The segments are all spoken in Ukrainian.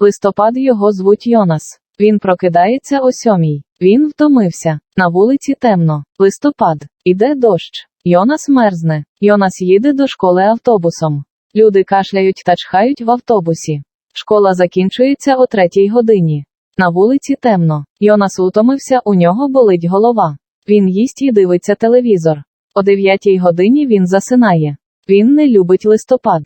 Листопад його звуть Йонас. Він прокидається о сьомій. Він втомився. На вулиці темно. Листопад. Іде дощ. Йонас мерзне. Йонас їде до школи автобусом. Люди кашляють та чхають в автобусі. Школа закінчується о третій годині. На вулиці темно. Йонас утомився, у нього болить голова. Він їсть і дивиться телевізор. О дев'ятій годині він засинає. Він не любить листопад.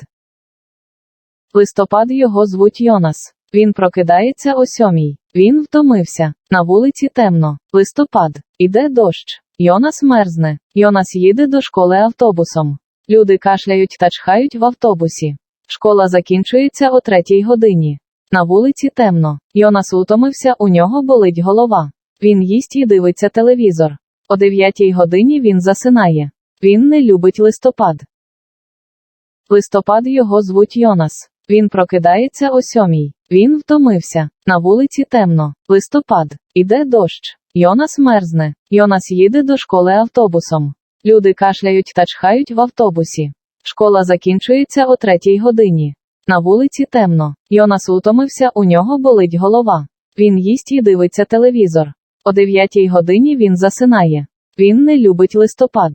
Листопад його звуть Йонас. Він прокидається о сьомій. Він втомився. На вулиці темно. Листопад. Іде дощ. Йонас мерзне. Йонас їде до школи автобусом. Люди кашляють та чхають в автобусі. Школа закінчується о третій годині. На вулиці темно. Йонас утомився, у нього болить голова. Він їсть і дивиться телевізор. О дев'ятій годині він засинає. Він не любить листопад. Листопад його звуть Йонас. Він прокидається о сьомій. Він втомився. На вулиці темно. Листопад. Іде дощ. Йонас мерзне. Йонас їде до школи автобусом. Люди кашляють та чхають в автобусі. Школа закінчується о третій годині. На вулиці темно. Йонас утомився, у нього болить голова. Він їсть і дивиться телевізор. О дев'ятій годині він засинає. Він не любить листопад.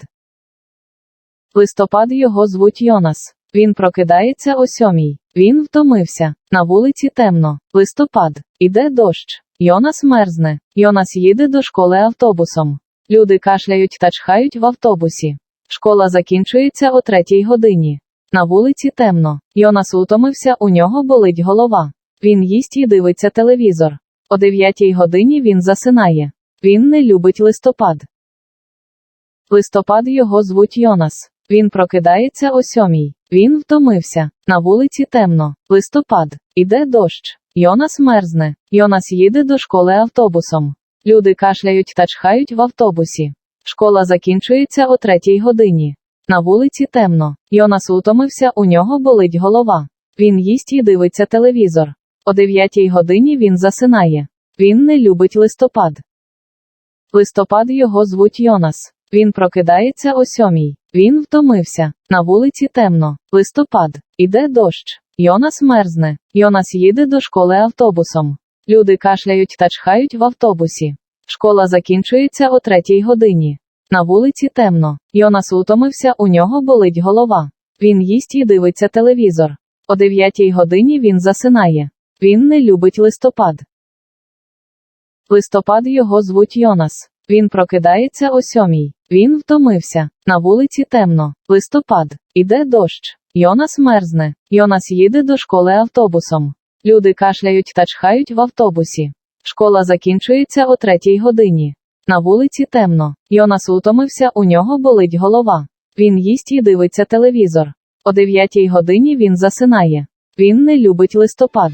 Листопад його звуть Йонас. Він прокидається о сьомій. Він втомився. На вулиці темно. Листопад. Іде дощ. Йонас мерзне. Йонас їде до школи автобусом. Люди кашляють та чхають в автобусі. Школа закінчується о третій годині. На вулиці темно. Йонас утомився, у нього болить голова. Він їсть і дивиться телевізор. О дев'ятій годині він засинає. Він не любить листопад. Листопад його звуть Йонас. Він прокидається о сьомій. Він втомився. На вулиці темно. Листопад. Іде дощ. Йонас мерзне. Йонас їде до школи автобусом. Люди кашляють та чхають в автобусі. Школа закінчується о третій годині. На вулиці темно. Йонас утомився, у нього болить голова. Він їсть і дивиться телевізор. О дев'ятій годині він засинає. Він не любить листопад. Листопад його звуть Йонас. Він прокидається о сьомій. Він втомився. На вулиці темно. Листопад. Іде дощ. Йонас мерзне. Йонас їде до школи автобусом. Люди кашляють та чхають в автобусі. Школа закінчується о третій годині. На вулиці темно. Йонас утомився, у нього болить голова. Він їсть і дивиться телевізор. О дев'ятій годині він засинає. Він не любить листопад. Листопад його звуть Йонас. Він прокидається о сьомій. Він втомився. На вулиці темно. Листопад. Іде дощ. Йонас мерзне. Йонас їде до школи автобусом. Люди кашляють та чхають в автобусі. Школа закінчується о третій годині. На вулиці темно. Йонас утомився, у нього болить голова. Він їсть і дивиться телевізор. О дев'ятій годині він засинає. Він не любить листопад.